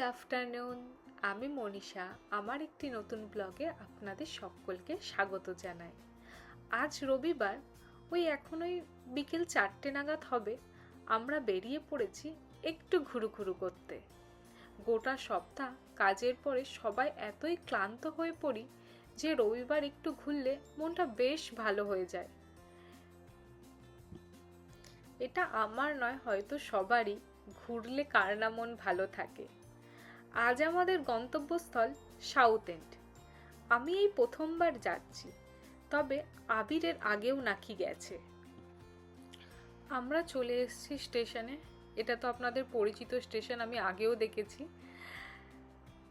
Afternoon আমি মনীষা, আমার একটি নতুন ব্লগে আপনাদের সকলকে স্বাগত জানাই। আজ রবিবার, ওই এখন ওই বিকেল চারটে নাগাদ হবে, আমরা বেরিয়ে পড়েছি একটু ঘুরু ঘুরু করতে। গোটা সপ্তাহ কাজের পরে সবাই এতই ক্লান্ত হয়ে পড়ি যে রবিবার একটু ঘুরলে মনটা বেশ ভালো হয়ে যায়। এটা আমার নয়, হয়তো সবারই। ঘুরলে কার না মন ভালো থাকে? আজ আমাদের গন্তব্যস্থল সাউথ এন্ড আমি এই প্রথমবার যাচ্ছি, তবে আবিরের আগেও নাকি গেছে। আমরা চলে এসেছি স্টেশনে, এটা তো আপনাদের পরিচিত স্টেশন, আমি আগেও দেখেছি।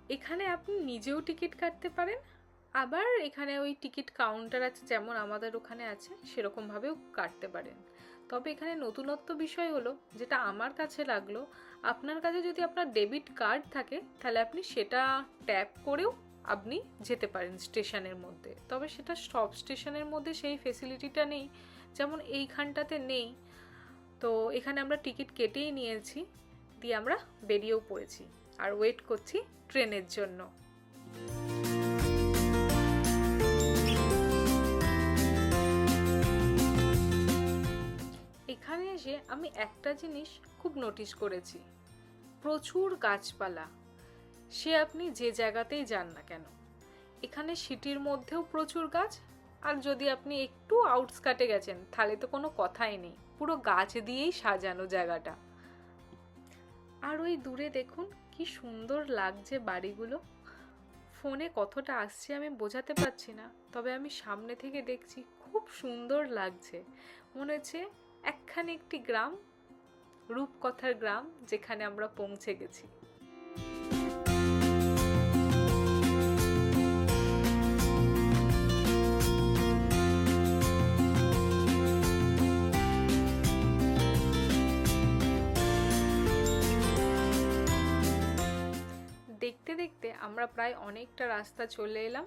এখানে আপনি নিজেও টিকিট কাটতে পারেন আবার এখানে ওই টিকিট কাউন্টার আছে, যেমন আমাদের ওখানে আছে, সেরকমভাবেও কাটতে পারেন। তবে এখানে নতুনত্ব বিষয় হলো, যেটা আমার কাছে লাগল, আপনার কাছে যদি আপনার ডেবিট কার্ড থাকে, তাহলে আপনি সেটা ট্যাপ করেও আপনি যেতে পারেন স্টেশনের মধ্যে। তবে সেটা সব স্টেশনের মধ্যে সেই ফেসিলিটিটা নেই, যেমন এইখানটাতে নেই। তো এখানে আমরা টিকিট কেটেই নিয়েছি, দিয়ে আমরা বেরিয়েও পড়েছি, আর ওয়েট করছি ট্রেনের জন্য। এখানে এসে আমি একটা জিনিস খুব নোটিশ করেছি। প্রচুর গাছপালা। সে আপনি যে জায়গাতেই যান না কেন? এখানে সিটির মধ্যেও প্রচুর গাছ, আর যদি আপনি একটু আউটস্কাটে গেছেন, তাহলে তো কোনো কথাই নেই। পুরো গাছ দিয়েই সাজানো জায়গাটা। আর ওই দূরে দেখুন, কি সুন্দর লাগছে বাড়িগুলো। ফোনে কতটা আসছে আমি বোঝাতে পারছি না, তবে আমি সামনে থেকে দেখছি, খুব সুন্দর লাগছে। মনে হচ্ছে একখানে একটি গ্রাম, রূপকথার গ্রাম, যেখানে আমরা পৌঁছে গেছি। দেখতে দেখতে আমরা প্রায় অনেকটা রাস্তা চলে এলাম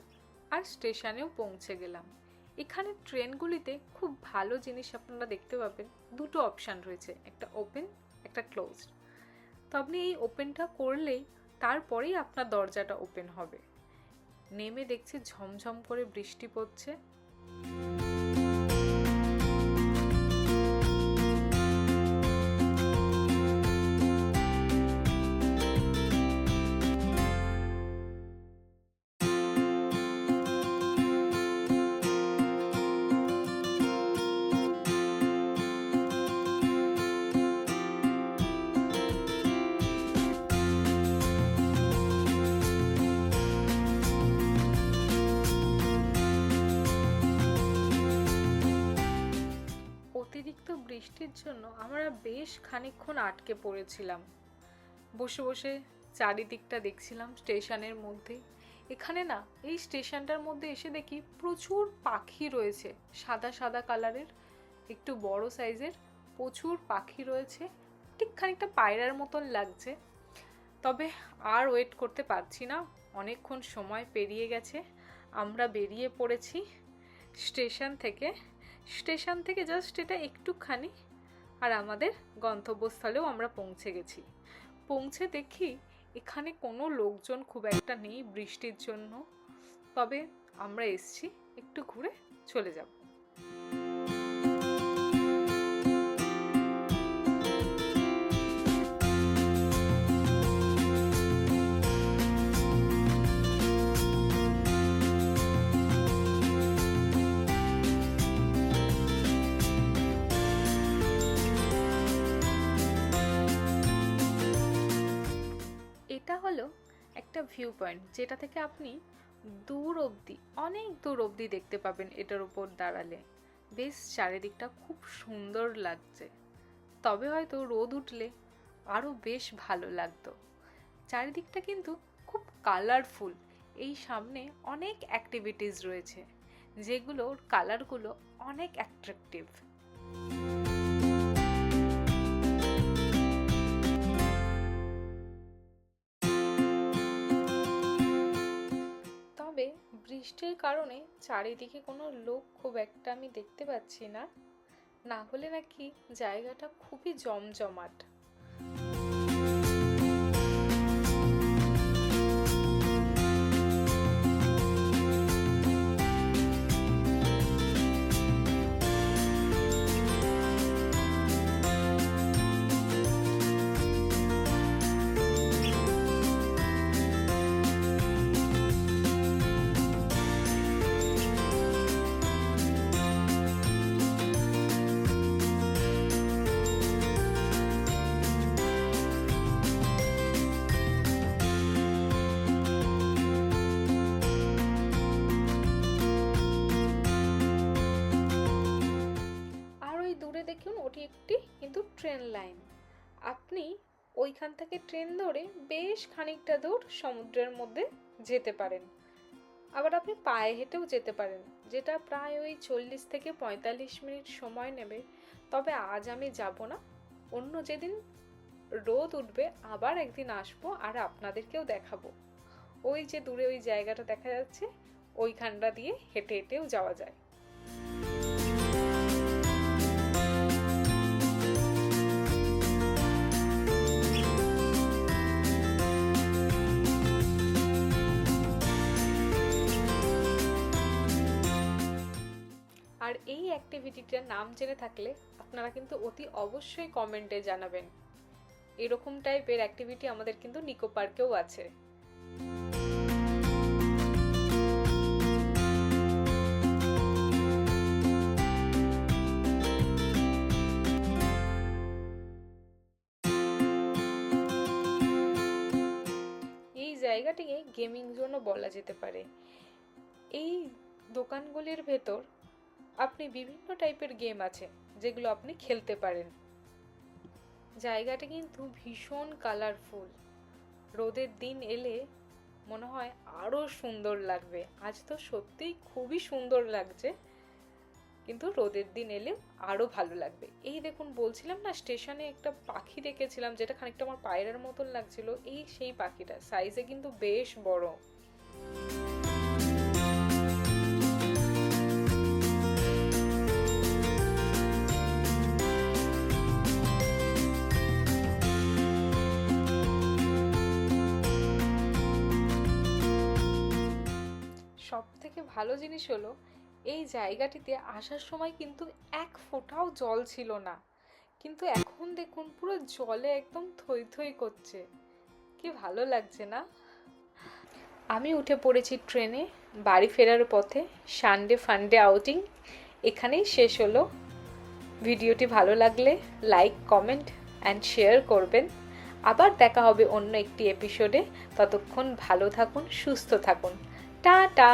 আর স্টেশনেও পৌঁছে গেলাম। এখানে ট্রেনগুলিতে খুব ভালো জিনিস আপনারা দেখতে পাবেন। দুটো অপশান রয়েছে, একটা ওপেন একটা ক্লোজ তো আপনি এই ওপেনটা করলেই তারপরেই আপনার দরজাটা ওপেন হবে। নেমে দেখছি ঝমঝম করে বৃষ্টি পড়ছে। বৃষ্টির জন্য আমরা বেশ খানিকক্ষণ আটকে পড়েছিলাম। বসে বসে চারিদিকটা দেখছিলাম স্টেশনের মধ্যে। এখানে না, এই স্টেশনটার মধ্যে এসে দেখি প্রচুর পাখি রয়েছে, সাদা সাদা কালারের, একটু বড় সাইজের প্রচুর পাখি রয়েছে, ঠিক খানিকটা পায়রার মতন লাগছে। তবে আর ওয়েট করতে পারছি না, অনেকক্ষণ সময় পেরিয়ে গেছে, আমরা বেরিয়ে পড়েছি স্টেশন থেকে। স্টেশন থেকে জাস্ট এটা একটুখানি, আর আমাদের গন্তব্যস্থলেও আমরা পৌঁছে গেছি। পৌঁছে দেখি এখানে কোনো লোকজন খুব একটা নেই বৃষ্টির জন্য। তবে আমরা এসছি, একটু ঘুরে চলে যাব। হলো একটা ভিউ পয়েন্ট যেটা থেকে আপনি দূর অবধি, অনেক দূর অবধি দেখতে পাবেন এটার উপর দাঁড়ালে। বেশ, চারিদিকটা খুব সুন্দর লাগছে। তবে হয়তো রোদ উঠলে আরও বেশ ভালো লাগতো। চারিদিকটা কিন্তু খুব কালারফুল এই সামনে অনেক অ্যাক্টিভিটিস রয়েছে, যেগুলোর কালারগুলো অনেক অ্যাট্রাকটিভ বৃষ্টির কারণে চারিদিকে কোনো লোক খুব একটা আমি দেখতে পাচ্ছি না। না হলে নাকি জায়গাটা খুবই জমজমাট। দেখুন, ওটি একটি কিন্তু ট্রেন লাইন। আপনি ওইখান থেকে ট্রেন ধরে বেশ খানিকটা দূর সমুদ্রের মধ্যে যেতে পারেন। আবার আপনি পায়ে হেঁটেও যেতে পারেন, যেটা প্রায় ওই চল্লিশ থেকে পঁয়তাল্লিশ মিনিট সময় নেবে। তবে আজ আমি যাব না। অন্য যেদিন রোদ উঠবে, আবার একদিন আসব আর আপনাদেরকেও দেখাবো। ওই যে দূরে ওই জায়গাটা দেখা যাচ্ছে, ওইখানটা দিয়ে হেঁটে হেঁটেও যাওয়া যায়। আর এই অ্যাক্টিভিটিটার নাম জেনে থাকলে আপনারা কিন্তু অতি অবশ্যই কমেন্টে জানাবেন। এরকম টাইপের অ্যাক্টিভিটি আমাদের কিন্তু নিকো পার্কেও আছে। এই জায়গাটিকে গেমিং জোনও বলা যেতে পারে। এই দোকানগুলির ভেতর আপনি বিভিন্ন টাইপের গেম আছে, যেগুলো আপনি খেলতে পারেন। জায়গাটা কিন্তু ভীষণ কালারফুল রোদের দিন এলে মনে হয় আরও সুন্দর লাগবে। আজ তো সত্যিই খুবই সুন্দর লাগছে, কিন্তু রোদের দিন এলে আরও ভালো লাগবে। এই দেখুন, বলছিলাম না, স্টেশনে একটা পাখি দেখেছিলাম, যেটা খানিকটা আমার পায়রার মতন লাগছিল। এই সেই পাখিটা সাইজে কিন্তু বেশ বড়। সব থেকে ভালো জিনিস হলো, এই জায়গাটিতে আসার সময় কিন্তু এক ফোঁটাও জল ছিল না। কিন্তু এখন দেখুন পুরো জলে একদম থই থই করছে। কি ভালো লাগছে না? আমি উঠে পড়েছি ট্রেনে, বাড়ি ফেরার পথে, সানডে ফান্ডে আউটিং। এখানেই শেষ হলো। ভিডিওটি ভালো লাগলে লাইক, কমেন্ট অ্যান্ড শেয়ার করবেন। আবার দেখা হবে অন্য একটি এপিসোডে। ততক্ষণ ভালো থাকুন, সুস্থ থাকুন। টাটা।